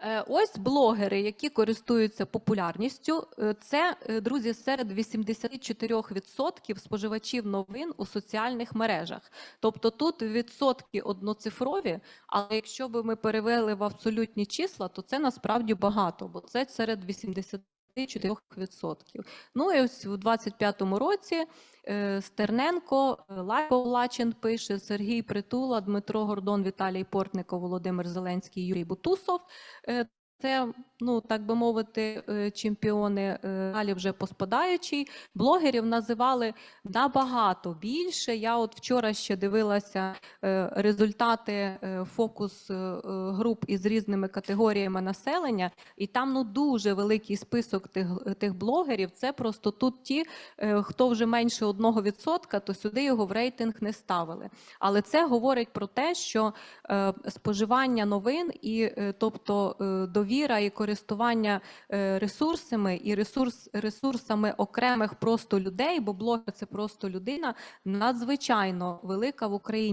Е, Ось блогери, які користуються популярністю. Е, Це, е, друзі, серед 84% споживачів новин у соціальних мережах. Тобто тут відсотки одноцифрові, але якщо б ми перевели в абсолютні числа, то це насправді багато, бо це серед 84%. Ну і ось у 25-му році е, Стерненко, е, Лайко Лачин пише, Сергій Притула, Дмитро Гордон, Віталій Портников, Володимир Зеленський, Юрій Бутусов. Це, ну так би мовити, е, чемпіони е, далі вже поспадаючий. Блогерів називали набагато більше. Я от вчора ще дивилася е, результати фокус груп із різними категоріями населення, і там ну дуже великий список тих, тих блогерів. Це просто тут ті, хто вже менше 1%, то сюди його в рейтинг не ставили. Але це говорить про те, що споживання новин і тобто е, довіра і користування е, ресурсами і ресурс, ресурсами окремих просто людей, бо блогер це просто людина, надзвичайно велика в Україні.